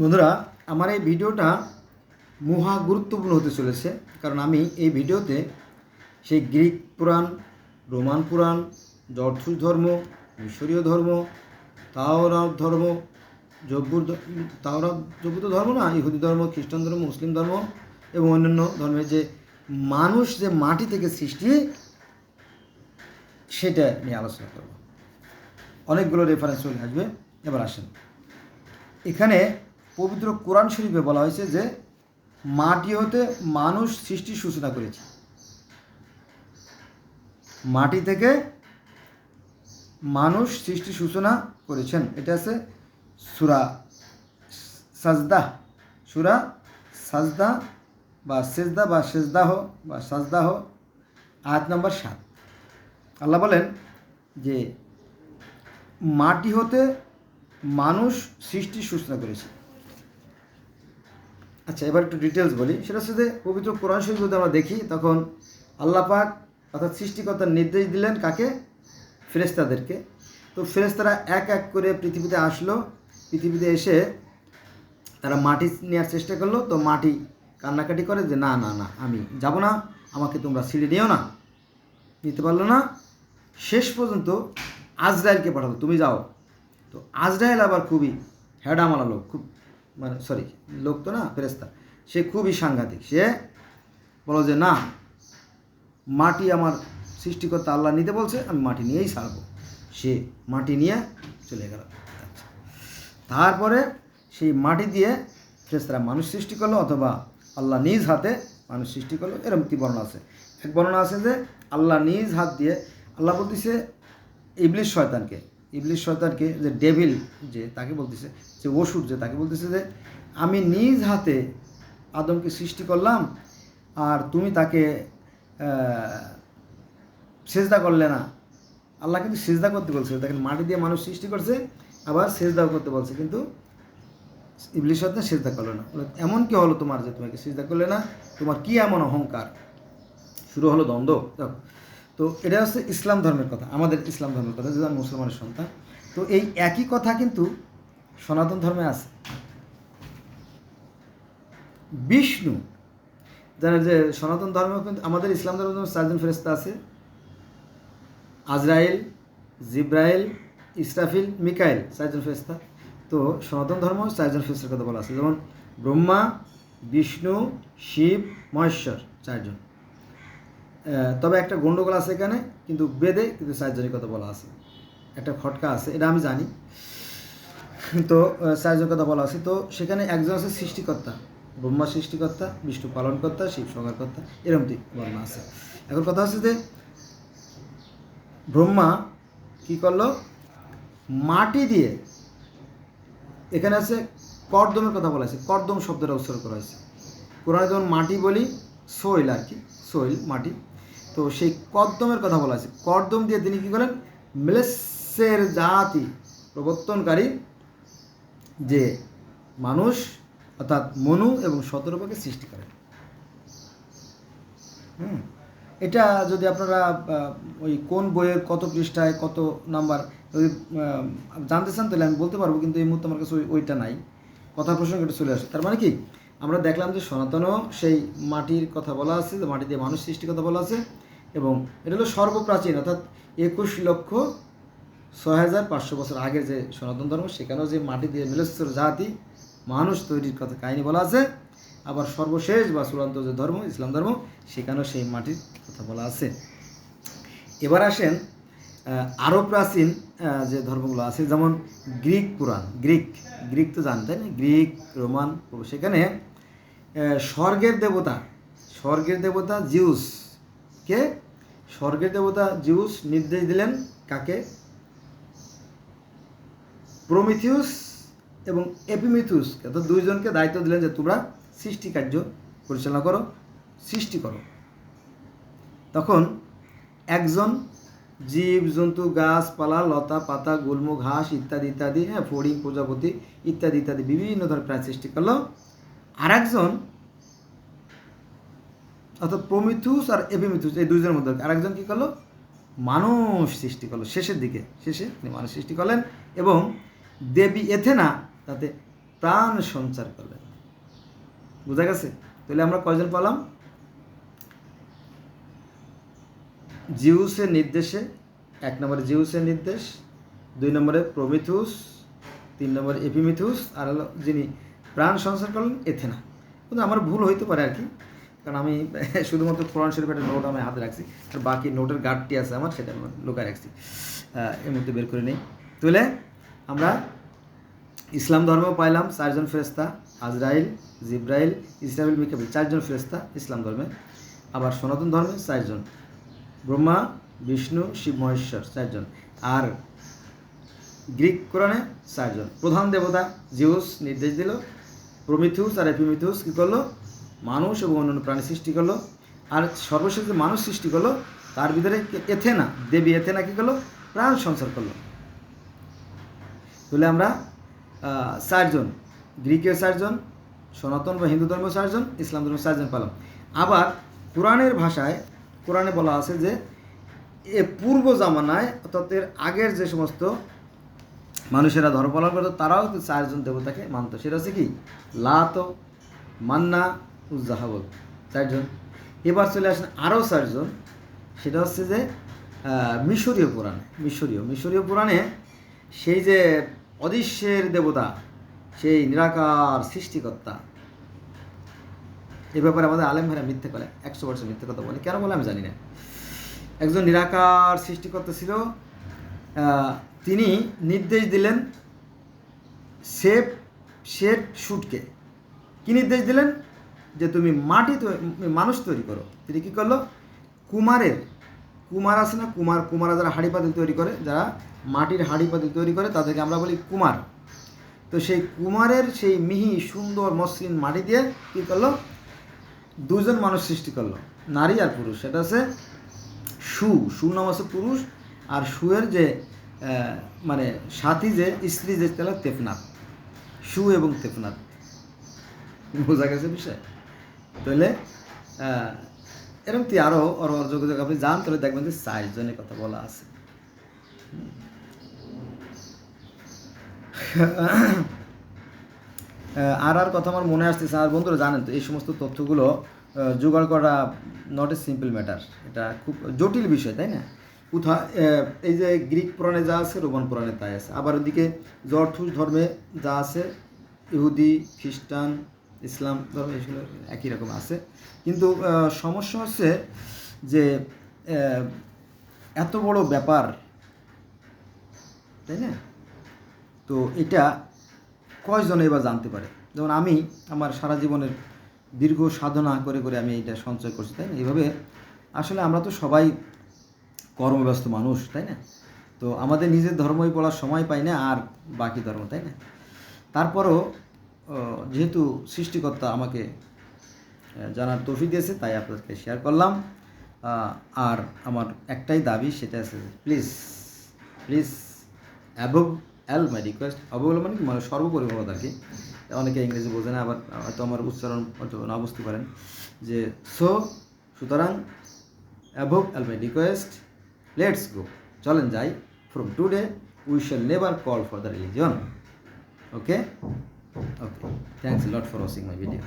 বন্ধুরা, আমার এই ভিডিওটা মহা গুরুত্বপূর্ণ হতে চলেছে, কারণ আমি এই ভিডিওতে সেই গ্রিক পুরাণ, রোমান পুরাণ জর্থুস ধর্ম, মিশরীয় ধর্ম, তাওরাত ধর্ম জব্বুর তাওরাত জব্বুর তো ধর্ম না, ইহুদি ধর্ম, খ্রিস্টান ধর্ম, মুসলিম ধর্ম এবং অন্যান্য ধর্মের যে মানুষ যে মাটি থেকে সৃষ্টি, সেটা নিয়ে আলোচনা করব। অনেকগুলো রেফারেন্স চলে আসবে, এবার আসেন। এখানে পবিত্র কোরআন শরীফে বলা হয়েছে যে, মাটি হতে মানুষ সৃষ্টির সূচনা করেছে। মাটি থেকে মানুষ সৃষ্টির সূচনা করেছেন। এটা আছে সুরা সাজদা। সুরা সাজদা বা সেজদা বা সেজদাহ বা সাজদাহ, আয়াত নম্বর সাত। আল্লাহ বলেন যে, মাটি হতে মানুষ সৃষ্টির সূচনা করেছে। আচ্ছা এবার একটু ডিটেলস বলি। সেটা হচ্ছে যে, পবিত্র কোরআন শরীফ যদি আমরা দেখি, তখন আল্লাহ পাক অর্থাৎ সৃষ্টিকর্তার নির্দেশ দিলেন কাকে? ফেরেস্তাদেরকে তো ফেরেস্তারা এক এক করে পৃথিবীতে আসলো। পৃথিবীতে এসে তারা মাটি নেওয়ার চেষ্টা করল। তো মাটি কান্নাকাটি করে যে, না না না, আমি যাব না। আমাকে তোমরা সিঁড়ি নিও না। নিতে পারল না। শেষ পর্যন্ত আজরায়েলকে পাঠালো, তুমি যাও। তো আজরায়েল আবার খুবই হ্যাডামালা লোক, খুব মানে সরি লোক তো না ফেরেস্তা সে খুবই সাংঘাতিক। সে বলো যে, না, মাটি আমার সৃষ্টিকর্তা আল্লাহ নিতে বলছে, আমি মাটি নিয়েই ছাড়বো সে মাটি নিয়ে চলে গেল। আচ্ছা। তারপরে সেই মাটি দিয়ে ফেরেস্তারা মানুষ সৃষ্টি করল, অথবা আল্লাহ নিজ হাতে মানুষ সৃষ্টি করল, এরকম কি বর্ণনা আছে? এক বর্ণনা আছে যে, আল্লাহ নিজ হাত দিয়ে, আল্লাহ বলতেছে ইবলিশ শয়তানকে ইবলিশ শয়তানকে যে ডেভিল যে তাকে বলতেছে, যে ওষুধ যে তাকে বলতেছে যে, আমি নিজ হাতে আদমকে সৃষ্টি করলাম আর তুমি তাকে সেজদা করলে না। আল্লাহ কিন্তু সেজদা করতে বলছে দেখেন মাটি দিয়ে মানুষ সৃষ্টি করছে, আবার সেজদাও করতে বলছে, কিন্তু ইবলিশ শয়তান সেজদা করল না। এমন কি হলো তোমার যে তোমাকে সেজদা করলে না? তোমার কি এমন অহংকার? শুরু হলো দ্বন্দ্ব। দেখো তো এটা হচ্ছে ইসলাম ধর্মের কথা, আমাদের ইসলাম ধর্মের কথা যে আমি মুসলমানের সন্তান। তো এই একই কথা কিন্তু সনাতন ধর্মে আছে। বিষ্ণু, জানেন যে সনাতন ধর্ম কিন্তু, আমাদের ইসলাম ধর্মের চারজন ফেরেস্তা আছে। আজরাইল, জিব্রাইল, ইসরাফিল, মিকাইল, চারজন ফেরেস্তা তো সনাতন ধর্ম চারজন ফেরেস্তার কথা বলা আছে। যেমন ব্রহ্মা, বিষ্ণু, শিব, মহেশ্বর, চারজন। তবে একটা গণ্ডগোল আছে এখানে, কিন্তু বেদে কিন্তু চারজনের কথা বলা আছে। একটা খটকা আছে, এটা আমি জানি। তো কথা বলা আছে। তো, সেখানে একজন আছে সৃষ্টিকর্তা, ব্রহ্মা সৃষ্টিকর্তা, বিষ্ণু পালনকর্তা, শিব সংহারকর্তা এরকমটি বর্ণনা আছে। এখন কথা হচ্ছে যে, ব্রহ্মা কি করল? মাটি দিয়ে, এখানে আছে কর্দমের কথা বলা আছে, কর্দম শব্দটা উচ্চারণ করা হয়েছে। কোরআনে যেমন মাটি বলি, সোইল আর কি, সোইল, মাটি। তো সেই কর্দমের কথা বলা আছে। কর্দম দিয়ে তিনি কি করেন? মেলেসের জাতি প্রবর্তনকারী যে মানুষ, অর্থাৎ মনু এবং শতরূপকে সৃষ্টি করেন। হুম? এটা যদি আপনারা ওই কোন বইয়ের কত পৃষ্ঠায় কত নাম্বার, যদি জানতে চান তাহলে আমি বলতে পারব, কিন্তু এই মুহূর্তে আমার কাছে ওইটা নাই। কথা প্রসঙ্গ এটা চলে আসে। তার মানে কি? আমরা দেখলাম যে সনাতনও সেই মাটির কথা বলা আছে, যে মাটি দিয়ে মানুষ সৃষ্টির কথা বলা আছে এবং এটা হলো সর্বপ্রাচীন, অর্থাৎ একুশ লক্ষ ছয় হাজার পাঁচশো বছর আগের যে সনাতন ধর্ম, সেখানেও যে মাটি দিয়ে মিলেশ্বর জাতি, মানুষ তৈরির কথা কাহিনী বলা আছে। আবার সর্বশেষ বা চূড়ান্ত যে ধর্ম, ইসলাম ধর্ম, সেখানেও সেই মাটির কথা বলা আছে। এবার আসেন আরও প্রাচীন যে ধর্মগুলো আছে, যেমন গ্রিক পুরাণ, গ্রিক গ্রিক তো জানেন, তাই না? গ্রিক, রোমান, সেখানে স্বর্গের দেবতা স্বর্গের দেবতা জিউস। কে? স্বর্গের দেবতা জিউস নির্দেশ দিলেন কাকে? প্রমিথিউস এবং এপিমিথিউস। অর্থাৎ দুইজনকে দায়িত্ব দিলেন যে তোমরা সৃষ্টি কার্য পরিচালনা করো, সৃষ্টি করো। তখন একজন জীব, জন্তু গাছপালা লতা, পাতা গুল্ম ঘাস ইত্যাদি ইত্যাদি হ্যাঁ ফড়িং, প্রজাপতি ইত্যাদি ইত্যাদি, বিভিন্ন ধরনের প্রাণী সৃষ্টি করল। আর একজন অর্থাৎ প্রমিথুস আর এপিমিথুস, এই দুইজনের মধ্যে আরেকজন কী করল? মানুষ সৃষ্টি করল। শেষের দিকে, শেষে তিনি মানুষ সৃষ্টি করলেন এবং দেবী এথেনা তাতে প্রাণ সঞ্চার করলেন। বুঝা গেছে? তাহলে আমরা কয়জন পেলাম? জিউসের নির্দেশে, এক নম্বরে জিউসের নির্দেশ, দুই নম্বরে প্রমিথুস, তিন নম্বরে এপিমিথুস, আর হলো যিনি প্রাণ সঞ্চার করলেন, এথেনা। কিন্তু আমার ভুল হইতে পারে আর কি, কারণ আমি শুধুমাত্র কোরআন শরীফ একটা নোট আমি হাতে রাখছি, আর বাকি নোটের গার্ডটি আছে আমার, সেটা আমি লুকায় রাখছি। এর মধ্যে বের করে নেই। তাহলে আমরা ইসলাম ধর্ম পাইলাম, চারজন ফেরেস্তা আজরাইল, জিব্রাইল ইসরাইল মিকাবিল, চারজন ফেরেস্তা ইসলাম ধর্মে। আবার সনাতন ধর্মে চারজন। ব্রহ্মা, বিষ্ণু, শিব, মহেশ্বর চারজন। আর গ্রিক কোরআনে চারজন। প্রধান দেবতা জিউস নির্দেশ দিল প্রমিথুস আর এপিমিথুস কী করল? মানুষ এবং অন্যান্য প্রাণী সৃষ্টি করল। আর সর্বশেষ মানুষ সৃষ্টি করল, তার ভিতরে এথেনা, দেবী এথেনা কী করল? প্রাণ সঞ্চার করল। তাহলে আমরা চারজন। গ্রিকের চারজন, সনাতন বা হিন্দু ধর্ম চারজন, ইসলাম ধর্ম চারজন পেলাম। আবার কোরআনের ভাষায় কোরআনে বলা আছে যে, এ পূর্ব জামানায় অর্থাৎ এর আগের যে সমস্ত মানুষেরা ধর্ম পালন করতো, তারাও চারজন দেবতাকে মানত। সেটা হচ্ছে কি? লাত, মান্না, উজ্জাহাবল, চারজন। এবার চলে আসেন আরও চারজন। সেটা হচ্ছে যে মিশরীয় পুরাণে, মিশরীয় মিশরীয় পুরাণে সেই যে অদৃশ্যের দেবতা, সেই নিরাকার সৃষ্টিকর্তা এ ব্যাপারে আমাদের আলেম ভাইরা মিথ্যে বলে একশো পার্সেন্ট মিথ্যে কথা বলে। কেন বলে আমি জানি না। একজন নিরাকার সৃষ্টিকর্তা ছিল তিনি নির্দেশ দিলেন সেফ শেড শুটকে। কি নির্দেশ দিলেন? যে তুমি মাটি তৈ- মানুষ তৈরি করো। তিনি কি করল? কুমারের, কুমার আছে না? কুমার, কুমারা যারা হাঁড়ি পাতিল তৈরি করে, যারা মাটির হাঁড়ি পাতিল তৈরি করে, তাদেরকে আমরা বলি কুমার। তো সেই কুমারের সেই মিহি সুন্দর মসৃণ মাটি দিয়ে কী করল? দুজন মানুষ সৃষ্টি করল, নারী আর পুরুষ। সেটা হচ্ছে সু সু নাম হচ্ছে পুরুষ, আর সুয়ের যে মানে সাথী যে, স্ত্রী যে, তাহলে তেপনাথ। সু এবং তেপনাথ। বোঝা গেছে বিষয়? তাহলে এরকম তুই আরও যোগাযোগ আপনি যান, তাহলে দেখবেন যে চারজনের কথা বলা আছে। আর আর কথা আমার মনে আসতেছে আর বন্ধুরা জানেন তো, এই সমস্ত তথ্যগুলো জোগাড় করা নট এ সিম্পল ম্যাটার এটা খুব জটিল বিষয়, তাই না? কোথা এই যে গ্রিক পুরাণে যা আছে, রোমান পুরাণে তাই আছে। আবার ওদিকে জর্থুস ধর্মে যা আছে, ইহুদি, খ্রিস্টান, ইসলাম ধর্ম, এগুলো একই রকম আছে। কিন্তু সমস্যা হচ্ছে যে এত বড় ব্যাপার, তাই না? তো এটা কয়জন এবার জানতে পারে? যেমন আমি আমার সারা জীবনের দীর্ঘ সাধনা করে করে আমি এটা সঞ্চয় করছি, তাই না? এইভাবে আসলে আমরা তো সবাই কর্মব্যস্ত মানুষ, তাই না? তো আমাদের নিজের ধর্মই পড়ার সময় পাই না, আর বাকি ধর্ম, তাই না? তারপরও যেহেতু সৃষ্টিকর্তা আমাকে জানার তৌফিক দিয়েছে, তাই আপনাদেরকে শেয়ার করলাম। আর আমার একটাই দাবি, সেটা আছে please please above all my request অবগুলো মানে মানে সর্বোপরি হওয়া আর কি। অনেকে ইংরেজি বোঝে না, আবার হয়তো আমার উচ্চারণ না বুঝতে পারেন যে সো সুতরাং above all my request let's go চলেন যাই। From today we shall never call for the religion okay okay thanks lot for watching my video